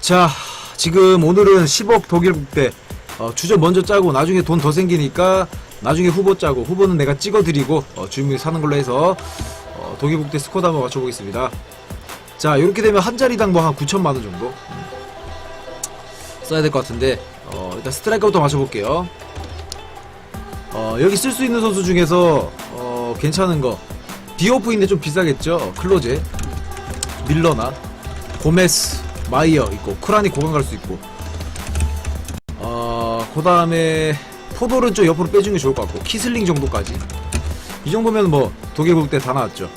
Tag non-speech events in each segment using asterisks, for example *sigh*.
자, 지금 오늘은 10억 독일 국대. 어, 주전 먼저 짜고 나중에 돈 더 생기니까 나중에 후보 짜고 후보는 내가 찍어드리고 어, 주인공이 사는 걸로 해서 어, 독일 국대 스쿼드 한번 맞춰보겠습니다. 자, 이렇게 되면 한 자리당 뭐 한 9천만 원 정도? 음, 써야 될 것 같은데 어, 일단 스트라이커부터 맞춰볼게요. 어, 여기 쓸 수 있는 선수 중에서 어, 괜찮은 거. 디오프인데 좀 비싸겠죠? 어, 클로제, 밀러나, 고메스, 마이어 있고 쿠란이 고강 갈 수 있고. 어, 그 다음에 포도는 좀 옆으로 빼주는 게 좋을 것 같고 키슬링 정도까지. 이 정도면 뭐 독일 국대 다 나왔죠.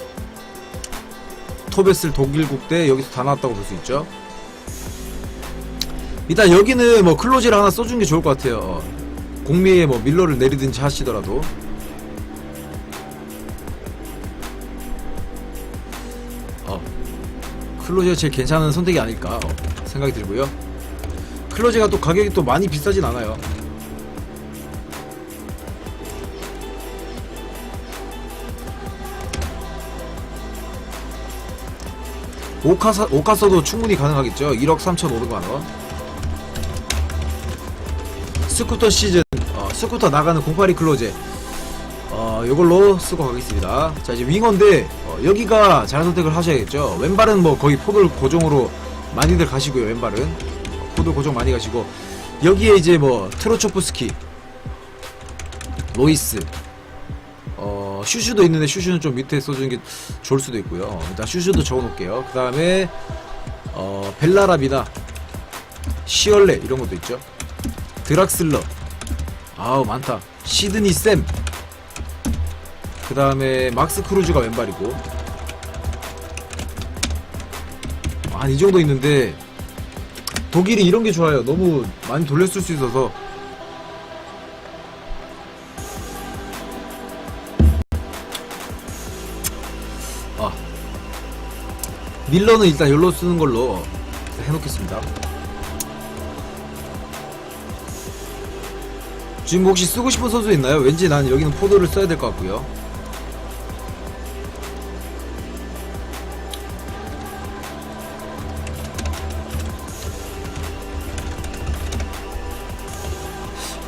토베슬 독일 국대 여기서 다 나왔다고 볼 수 있죠. 일단 여기는 뭐 클로즈를 하나 써주는 게 좋을 것 같아요. 어, 공미에 뭐 밀러를 내리든지 하시더라도 클로즈가 제일 괜찮은 선택이 아닐까 어, 생각이 들고요. 클로즈가 또 가격이 또 많이 비싸진 않아요. 오카사, 오카서도 충분히 가능하겠죠. 1억 3,500만원. 스쿠터 시즌, 어, 스쿠터 나가는 082 클로제. 어, 요걸로 쓰고 가겠습니다. 자, 이제 윙어인데, 어, 여기가 잘 선택을 하셔야겠죠. 왼발은 뭐 거의 포돌 고정으로 많이들 가시고요, 왼발은. 어, 포돌 고정 많이 가시고. 여기에 이제 뭐, 트로초프스키, 로이스, 어, 슈슈도 있는데 슈슈는 좀 밑에 써주는 게 좋을 수도 있고요. 어, 일단 슈슈도 적어 놓을게요. 그 다음에, 어, 벨라랍이나, 시얼레, 이런 것도 있죠. 드락슬러. 아우, 많다. 시드니 쌤. 그 다음에 막스 크루즈가 왼발이고. 한 이 정도 있는데 독일이 이런 게 좋아요. 너무 많이 돌렸을 수 있어서. 아 밀러는 일단 열로 쓰는 걸로 해놓겠습니다. 지금 혹시 쓰고 싶은 선수 있나요? 왠지 난 여기는 포도를 써야 될 것 같고요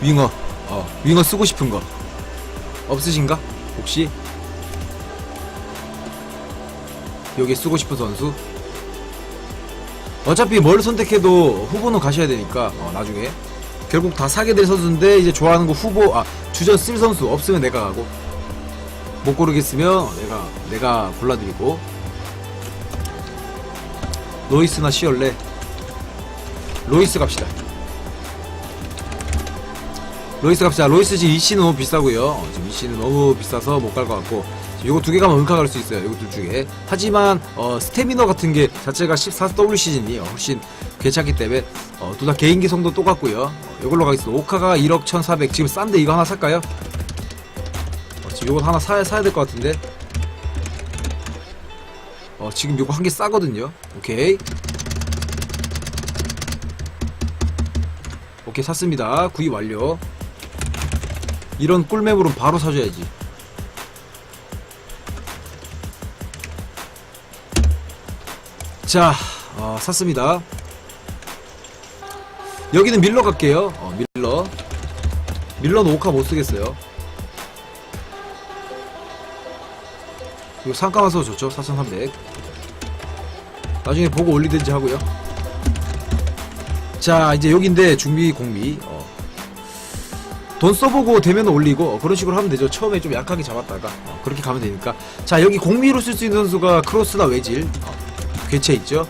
윙어. 어 윙어 쓰고 싶은 거. 없으신가? 혹시? 여기 쓰고 싶은 선수? 어차피 뭘 선택해도 후보는 가셔야 되니까 어, 나중에. 결국 다 사게 될 선수인데 이제 좋아하는 거 후보 아 주전 쓸 선수 없으면 내가 가고. 못 고르겠으면 내가 내가 골라드리고. 로이스나 시얼레. 로이스 갑시다 로이스 갑시다. 로이스 지금 이씨는 너무 비싸고요. 지금 이씨는 너무 비싸서 못 갈 것 같고 요거 두 개 가면 은카 갈 수 있어요. 요거 둘 중에. 하지만 어, 스태미너 같은 게 자체가 14W 시즌이 훨씬 괜찮기 때문에 어, 둘 다 개인기 성도 똑같고요. 어, 요걸로 가겠습니다. 오카가 1억 1,400. 지금 싼데 이거 하나 살까요? 어, 지금 요거 하나 사야 사야 될 것 같은데. 어, 지금 요거 한 개 싸거든요. 오케이. 오케이 샀습니다. 구입 완료. 이런 꿀맵으로 바로 사줘야지. 자, 어, 샀습니다. 여기는 밀러 갈게요. 어, 밀러. 밀러는 오카 못 쓰겠어요. 이거 상가만 써도 좋죠. 4,300. 나중에 보고 올리든지 하고요. 자, 이제 여기인데 중미 공미. 어, 돈 써보고 되면 올리고 어, 그런 식으로 하면 되죠. 처음에 좀 약하게 잡았다가 어, 그렇게 가면 되니까. 자 여기 공미로 쓸 수 있는 선수가 크로스나 외질 어, 괴체 있죠.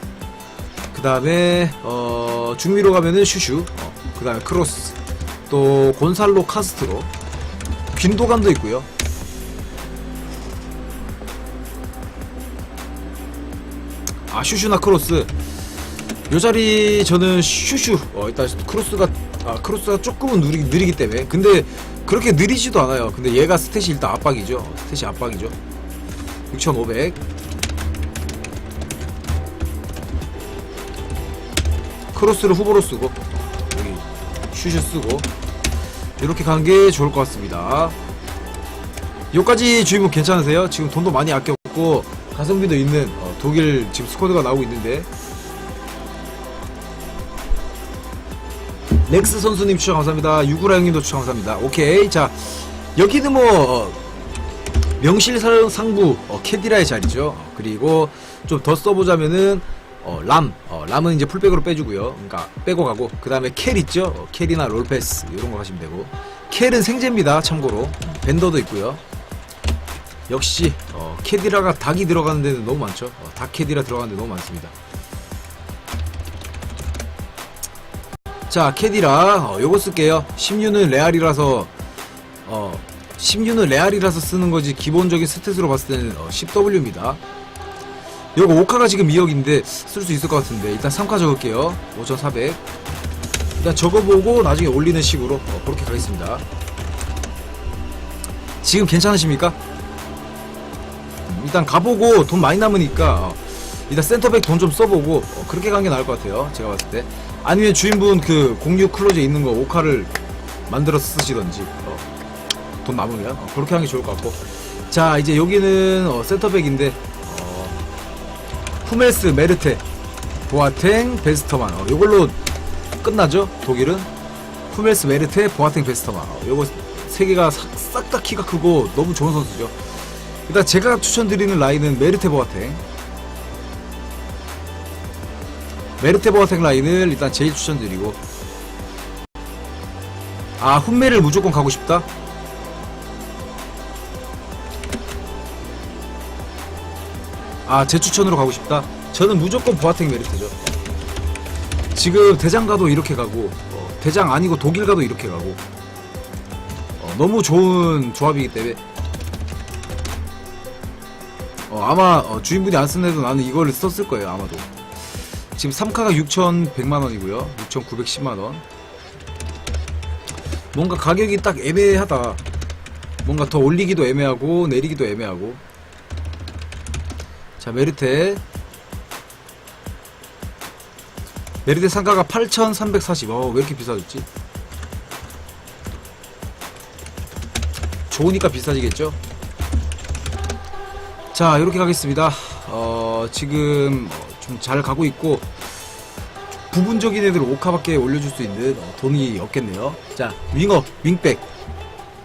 그 다음에 어, 중미로 가면은 슈슈. 어, 그 다음에 크로스. 또 곤살로 카스트로. 균도감도 있고요. 아 슈슈나 크로스. 요 자리 저는 슈슈. 어 일단 크로스가 아 크로스가 조금은 느리, 느리기 때문에. 근데 그렇게 느리지도 않아요. 근데 얘가 스탯이 일단 압박이죠. 스탯이 압박이죠. 6500 크로스를 후보로 쓰고 여기 슈슈 쓰고 이렇게 가는 게 좋을 것 같습니다. 여기까지 주인공 괜찮으세요? 지금 돈도 많이 아꼈고 가성비도 있는 어, 독일 지금 스쿼드가 나오고 있는데 렉스 선수님 추천 감사합니다. 유구라 형님도 추천 감사합니다. 오케이. 자, 여기는 뭐, 어, 명실상부, 어, 캐디라의 자리죠. 어, 그리고 좀 더 써보자면은, 어, 람. 어, 람은 이제 풀백으로 빼주고요. 그러니까 빼고 가고. 그 다음에 켈 있죠. 어, 켈이나 롤패스. 이런 거 하시면 되고. 켈은 생제입니다. 참고로. 벤더도 있고요. 역시, 어, 캐디라가 닭이 들어가는 데는 너무 많죠. 어, 닭 캐디라 들어가는 데 너무 많습니다. 자, 캐디라, 어, 요거 쓸게요. 16는 레알이라서, 어, 16는 레알이라서 쓰는 거지, 기본적인 스탯으로 봤을 때는, 어, 10W입니다. 요거 5카가 지금 2억인데, 쓸 수 있을 것 같은데, 일단 3카 적을게요. 5,400. 일단 적어보고, 나중에 올리는 식으로, 어, 그렇게 가겠습니다. 지금 괜찮으십니까? 음, 일단 가보고, 돈 많이 남으니까, 어, 일단 센터백 돈 좀 써보고, 어, 그렇게 가는 게 나을 것 같아요. 제가 봤을 때. 아니면 주인분 그 공유 클로즈에 있는 거 오카를 만들어서 쓰시던지. 어, 돈 남으면. 어, 그렇게 하는 게 좋을 것 같고. 자 이제 여기는 어, 센터백인데 어, 후메스 메르테 보아탱 베스터만. 어, 요걸로 끝나죠? 독일은? 후메스 메르테 보아탱 베스터만. 어, 요거 세 개가 싹 다 키가 크고 너무 좋은 선수죠. 일단 제가 추천드리는 라인은 메르테 보아탱 메르테 보아탱 라인을 일단 제일 추천드리고. 아 훈메를 무조건 가고 싶다? 아 제 추천으로 가고 싶다? 저는 무조건 보아탱 메르테죠. 지금 대장 가도 이렇게 가고 어, 대장 아니고 독일 가도 이렇게 가고. 어, 너무 좋은 조합이기 때문에. 어, 아마 어, 주인분이 안 쓴 애도 나는 이거를 썼을 거예요 아마도 지금 3카가 6,100만원이고요. 6,910만원. 뭔가 가격이 딱 애매하다. 뭔가 더 올리기도 애매하고 내리기도 애매하고. 자 메르테. 메르테 상가가 8,340 어, 왜 이렇게 비싸졌지? 좋으니까 비싸지겠죠? 자 이렇게 가겠습니다. 어 지금 좀 잘 가고 있고 부분적인 애들 5카밖에 올려줄 수 있는 어, 돈이 없겠네요. 자 윙어 윙백.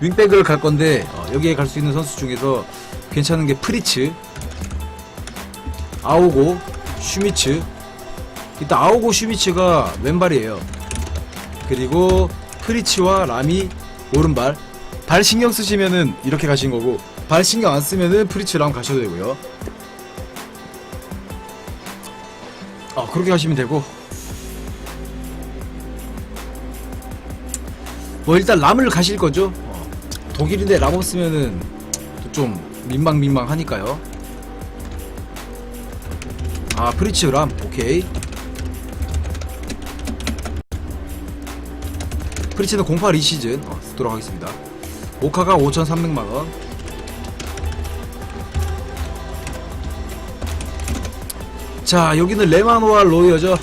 윙백을 갈 건데 어, 여기에 갈 수 있는 선수 중에서 괜찮은 게 프리츠 아오고 슈미츠. 일단 아오고 슈미츠가 왼발이에요. 그리고 프리츠와 라미 오른발. 발 신경 쓰시면은 이렇게 가신 거고 발 신경 안 쓰면은 프리츠 람 가셔도 되고요 아 그렇게 가시면 되고. 뭐 일단 람을 가실 거죠? 어, 독일인데 람 없으면은 또좀 민망민망하니까요. 아 프리츠 람. 오케이. 프리츠는 08 2시즌. 어, 쓰도록 하겠습니다. 오카가 5,300만원 자 여기는 레마노와 로이어죠.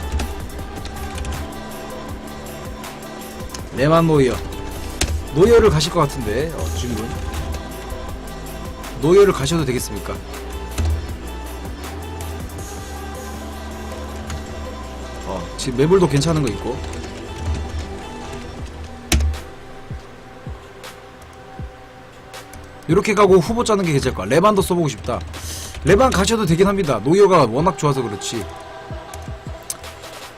레만 노이어. 노이어를 가실 것 같은데 어, 주인분. 노이어를 가셔도 되겠습니까? 어 지금 매물도 괜찮은 거 있고. 이렇게 가고 후보 짜는 게 괜찮을 거야 레반도 써보고 싶다 레반 가셔도 되긴 합니다 노이어가 워낙 좋아서 그렇지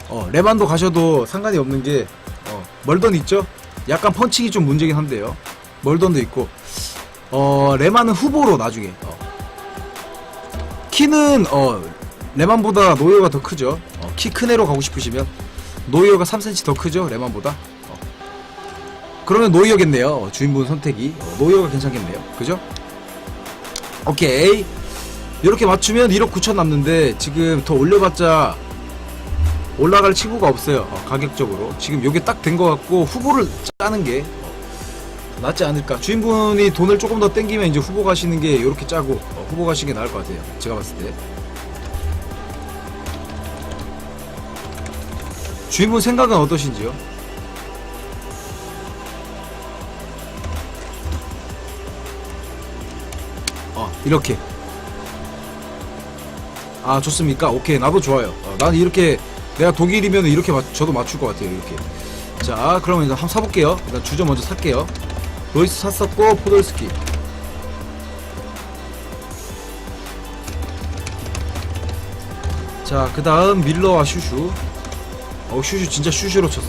어 레반도 가셔도 상관이 없는 게 어, 멀던 있죠? 약간 펀칭이 좀 문제긴 한데요. 멀던도 있고, 어, 레만은 후보로 나중에, 어. 키는, 어, 레만보다 노이어가 더 크죠? 어, 키큰 애로 가고 싶으시면, 노이어가 3cm 더 크죠? 레만보다? 어. 그러면 노이어겠네요. 어, 주인분 선택이. 어, 노이어가 괜찮겠네요. 그죠? 오케이. 이렇게 맞추면 1억 9천 남는데, 지금 더 올려봤자, 올라갈 친구가 없어요. 어, 가격적으로. 지금 요게 딱 된 것 같고 후보를 짜는 게 어, 낫지 않을까. 주인분이 돈을 조금 더 땡기면 이제 후보 가시는 게 이렇게 짜고 어, 후보 가시는 게 나을 것 같아요. 제가 봤을 때. 주인분 생각은 어떠신지요? 어, 이렇게. 아, 좋습니까? 오케이. 나도 좋아요. 어, 나는 이렇게 내가 독일이면 이렇게 맞, 저도 맞출 것 같아요. 이렇게 자, 그러면 일단 한번 사볼게요. 일단 주저 먼저 살게요. 로이스 샀었고, 포돌스키. 자, 그 다음 밀러와 슈슈. 어, 슈슈 진짜 슈슈로 쳤어.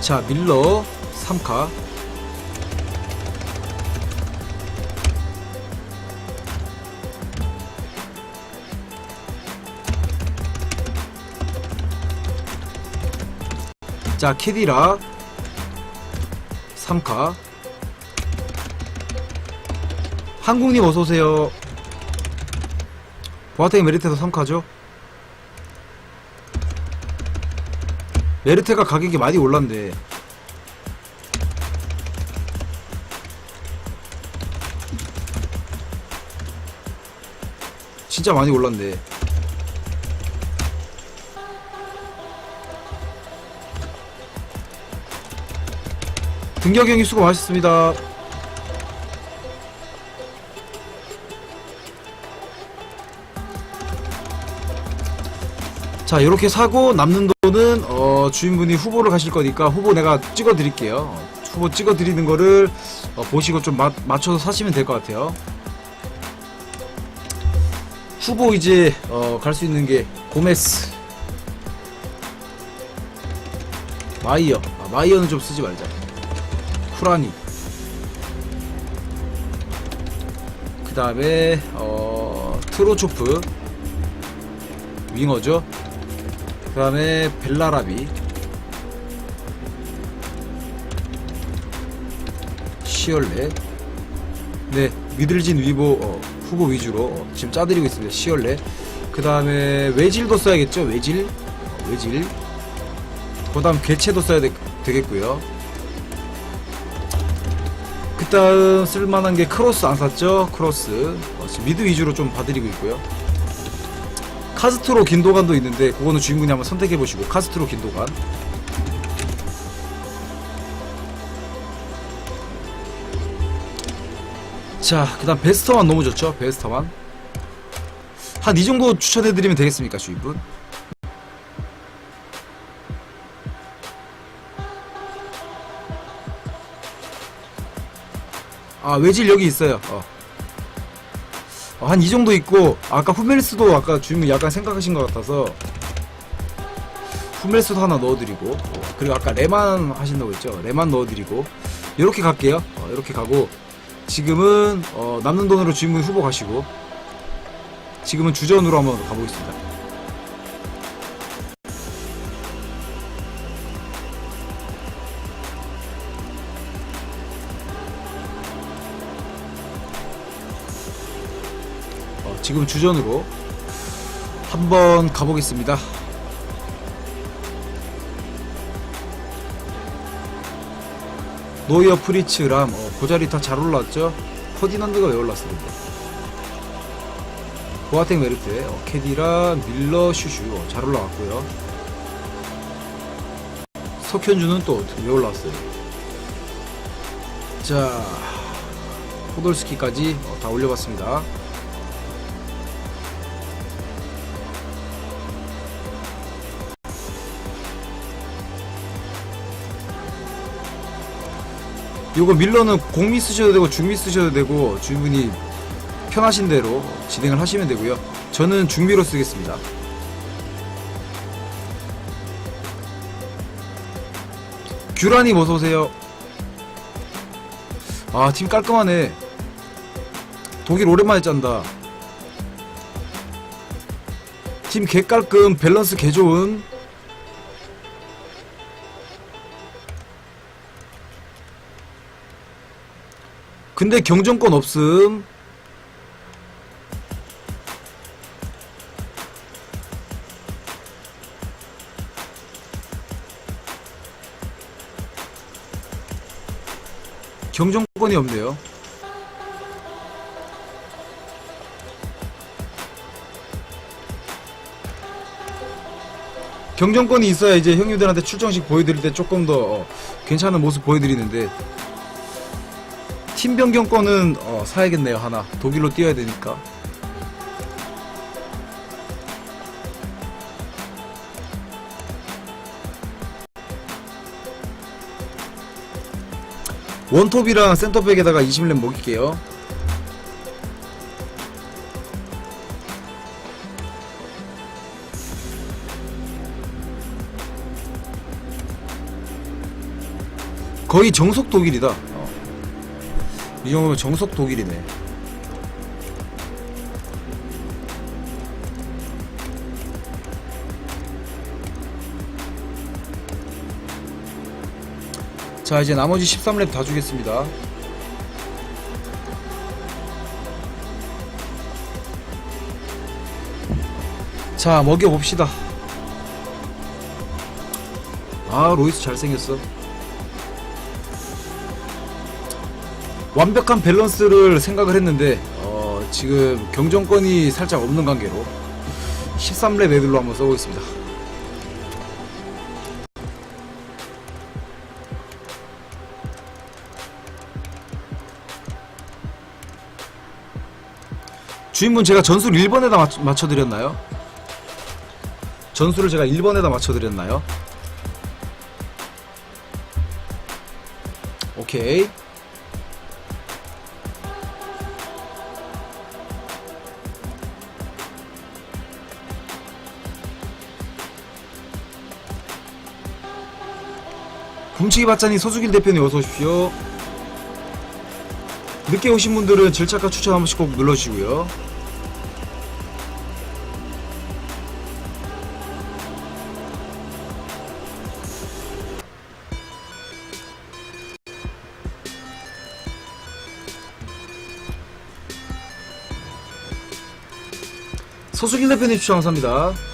자, 밀러 3카. 자, 캐디락 3카. 한국님 어서오세요. 보아텍 메리테도 3카죠? 메르테가 가격이 많이 올랐네. 진짜 많이 올랐네. 등격형이 수고 많으셨습니다. 자 이렇게 사고 남는 돈은 어, 주인분이 후보를 가실 거니까 후보 내가 찍어 드릴게요. 후보 찍어 드리는 거를 어, 보시고 좀 마, 맞춰서 사시면 될 것 같아요. 후보 이제 어, 갈 수 있는 게 고메스. 마이어. 아, 마이어는 좀 쓰지 말자 쿠라니. 그 다음에 어, 트로초프. 윙어죠. 그 다음에 벨라라비. 시얼레. 네 미들진 위보 어, 후보 위주로 어, 지금 짜드리고 있습니다. 시얼레. 그 다음에 외질도 써야겠죠? 외질? 어, 외질. 그 다음 개체도 써야 되, 되겠고요 그 다음 쓸만한 게 크로스 안 샀죠? 크로스. 어, 지금 미드 위주로 좀 봐드리고 있고요. 카스트로 긴도간도 있는데 그거는 주인분이 한번 선택해 보시고 카스트로 긴도간 자 그 다음 베스터만 너무 좋죠? 베스터만. 한 이 정도 추천해 드리면 되겠습니까 주인분 아 외질 여기 있어요. 어. 한 이 정도 있고 아까 후멜스도 아까 주인분 약간 생각하신 것 같아서 후멜스도 하나 넣어드리고 어, 그리고 아까 레만 하신다고 했죠? 레만 넣어드리고 이렇게 갈게요. 어, 이렇게 가고 지금은 어, 남는 돈으로 주인분 후보 가시고 지금은 주전으로 한번 가보겠습니다 지금 주전으로 한번 가보겠습니다. 노이어 프리츠람 어, 고자리 다 잘 올랐죠? 퍼디난드가 왜 근데 보아텍 메르트 어, 캐디라 밀러 슈슈 어, 잘 올라갔고요 석현주는 또 어떻게 왜 올라왔어요 자 포돌스키까지 어, 다 올려봤습니다 요거 밀러는 공미 쓰셔도 되고 중미 쓰셔도 되고 주인분이 편하신 대로 진행을 하시면 되고요. 저는 중미로 쓰겠습니다. 규란님 어서 오세요. 아, 팀 깔끔하네. 독일 오랜만에 짠다. 팀 개 깔끔, 밸런스 개 좋은. 근데 경정권 없음. 경정권이 없네요. 경정권이 있어야 이제 형님들한테 출정식 보여드릴 때 조금 더 어, 괜찮은 모습 보여드리는데 팀 변경권은 어, 사야겠네요 하나. 독일로 뛰어야 되니까. 원톱이랑 센터백에다가 20렙 먹일게요. 거의 정석 독일이다. 어. 이 정도면 정석 독일이네. 자 이제 나머지 13렙 다 주겠습니다 자 먹여봅시다 아 로이스 잘생겼어 완벽한 밸런스를 생각을 했는데 어, 지금 경정권이 살짝 없는 관계로 13렙 애들로 한번 써보겠습니다 주인분 제가 전수를 1번에다 맞, 맞춰드렸나요? 전수를 제가 1번에다 맞춰드렸나요? 오케이 굶치기 받자니 서수길 대표님 어서 오십시오. 늦게 오신 분들은 질착과 추천 한 번씩 꼭 눌러주시고요. 서수길 대표님 추천 감사합니다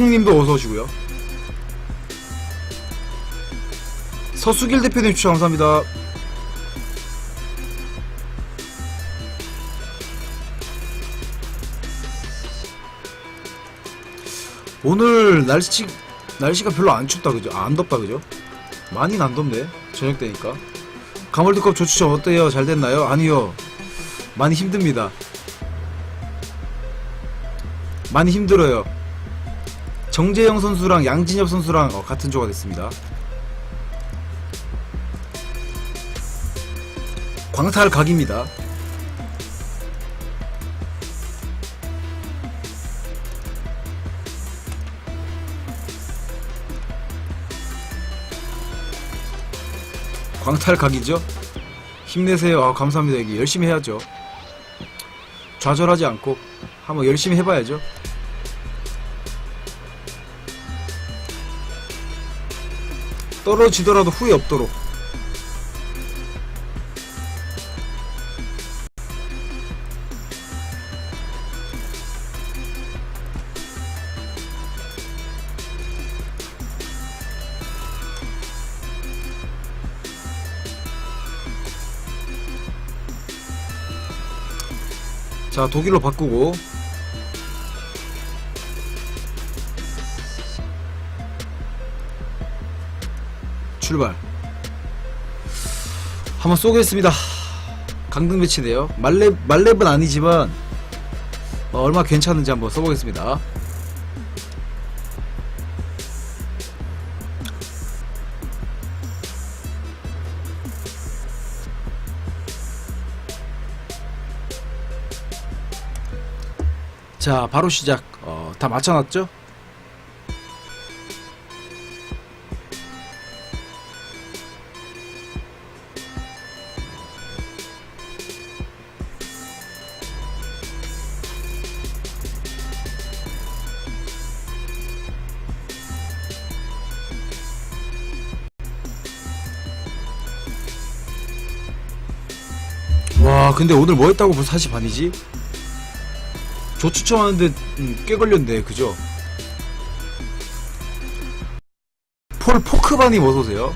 후크크님도 어서 오시고요. 서수길 대표님 추천 감사합니다. 오늘 날씨 날씨가 별로 안 춥다 그죠? 아, 안 덥다 그죠? 많이는 안 덥네 저녁 때니까. 가물드컵 조추첨 어때요? 잘 됐나요? 아니요. 많이 힘듭니다. 많이 힘들어요. 정재영 선수랑 양진엽 선수랑 어, 같은 조가 됐습니다. 광탈 각입니다. 광탈 각이죠? 힘내세요. 아, 감사합니다. 열심히 해야죠. 좌절하지 않고 한번 열심히 해봐야죠. 떨어지더라도 후회 없도록. 자 독일로 바꾸고 출발. 한번 쏘겠습니다. 강등 배치네요. 말렙 말렙은 아니지만 어, 얼마 괜찮은지 한번 써보겠습니다. 자 바로 시작. 어, 다 맞춰놨죠? 근데 오늘 뭐 했다고 벌써 4시 반이지? 저 추천하는데 음, 꽤 걸렸네 그죠? 폴 포크바님 어서오세요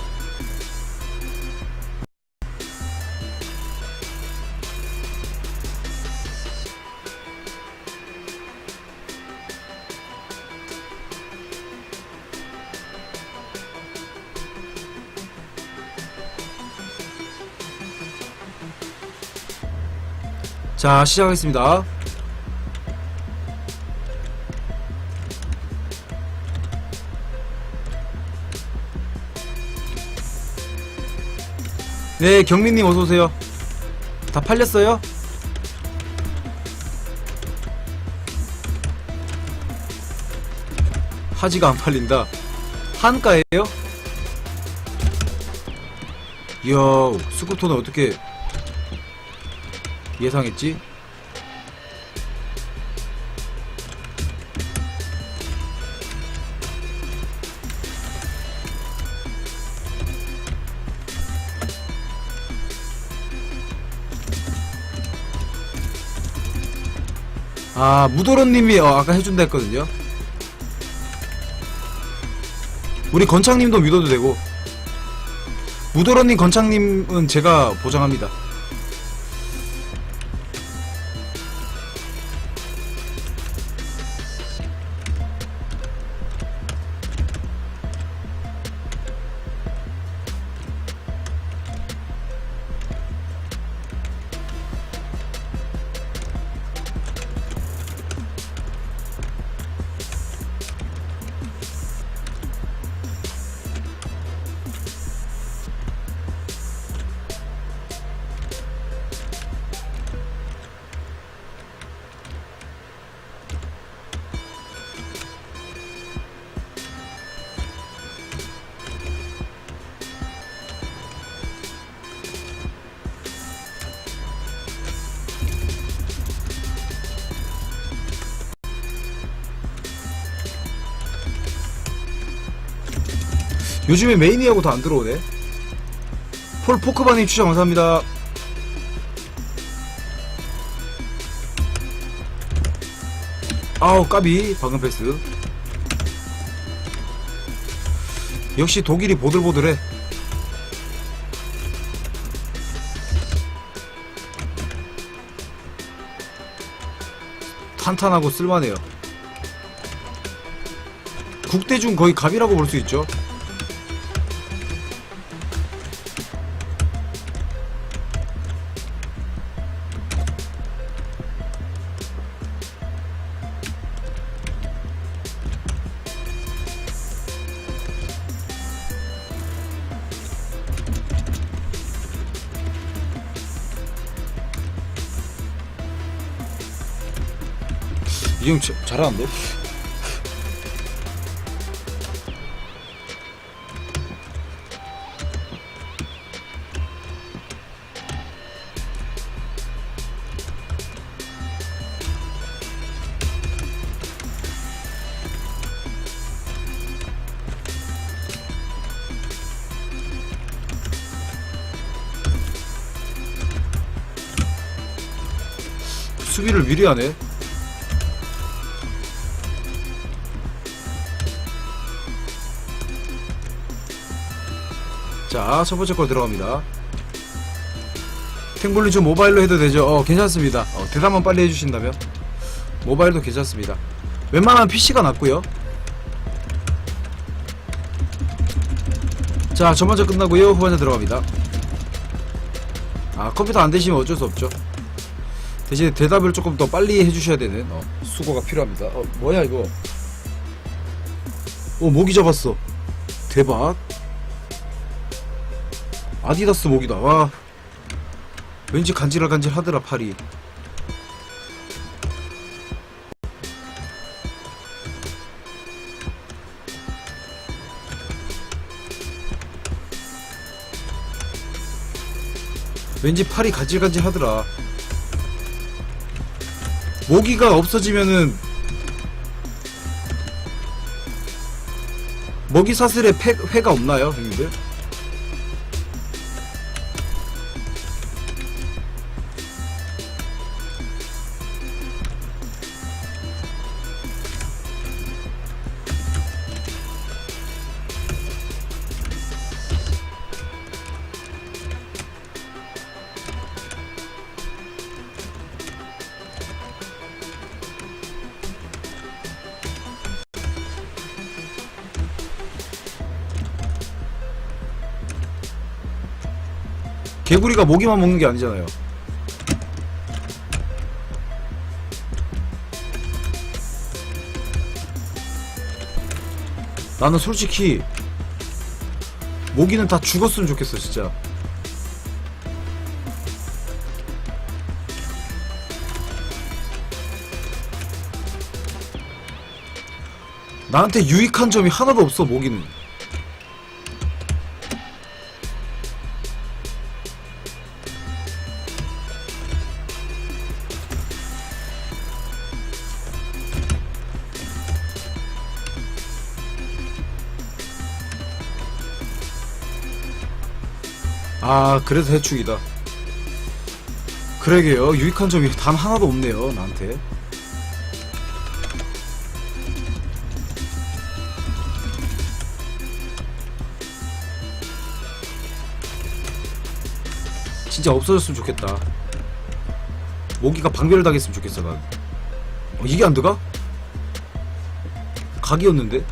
자, 시작하겠습니다. 네, 경민님 어서오세요. 다 팔렸어요? 하지가 안 팔린다. 한가예요? 이야, 스쿠터는 어떻게 예상했지? 아, 무도런님이 어, 아까 해준다 했거든요. 우리 건창님도 믿어도 되고. 무도런님, 건창님은 제가 보장합니다. 요즘에 메이니하고 더안 들어오네. 폴 포크바님 추천 감사합니다. 아우 까비 방금 패스. 역시 독일이 보들보들해. 탄탄하고 쓸만해요. 국대 중 거의 갑이라고 볼 수 있죠. 이형 잘하는데? 수비를 미리 하네. 자, 첫 번째 거 들어갑니다. 탱블리 좀 모바일로 해도 되죠? 어, 괜찮습니다. 어, 대답만 빨리 해주신다면. 모바일도 괜찮습니다. 웬만하면 PC가 낫고요 자, 첫 번째 끝나고요 후반전 들어갑니다. 아, 컴퓨터 안 되시면 어쩔 수 없죠. 대신에 대답을 조금 더 빨리 해주셔야 되는 어, 수고가 필요합니다. 어, 뭐야 이거? 어, 모기 잡았어. 대박. 아디다스 목이다. 와. 왠지 간질간질 하더라, 팔이. 왠지 팔이 간질간질 하더라. 모기가 없어지면은 먹이 사슬에 폐, 회가 없나요, 형님들? 개구리가 모기만 먹는 게 아니잖아요. 나는 솔직히 모기는 다 죽었으면 좋겠어 진짜 나한테 유익한 점이 하나도 없어 모기는 그래서 해축이다. 그러게요. 유익한 점이 단 하나도 없네요 나한테. 진짜 없어졌으면 좋겠다. 모기가 방별을 당했으면 좋겠어 난. 어, 이게 안 들어가? 각이었는데?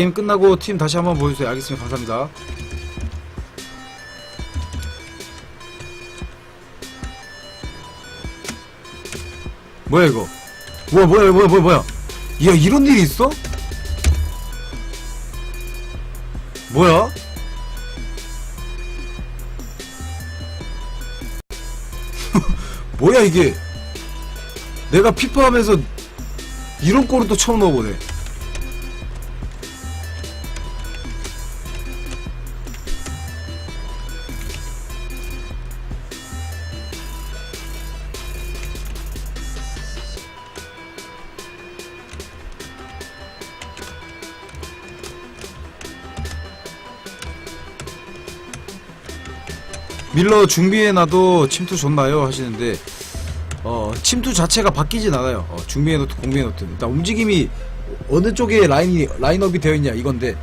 게임 끝나고 팀 다시 한번 보여주세요. 알겠습니다. 감사합니다. 뭐야 이거? 뭐야 뭐야 뭐야 뭐야 뭐야? 야 이런 일이 있어? 뭐야? *laughs* 뭐야 이게? 내가 피파 하면서 이런 골은 또 처음 넣어보네. 밀러 준비해놔도 침투 좋나요? 하시는데 어 침투 자체가 바뀌진 않아요. 어, 준비해놓든 공비해놓든 일단 움직임이 어느 쪽에 라인이 라인업이 되어 있냐 이건데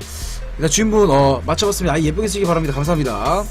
일단 주인분 어 맞춰봤습니다. 아 예쁘게 쓰기 바랍니다. 감사합니다.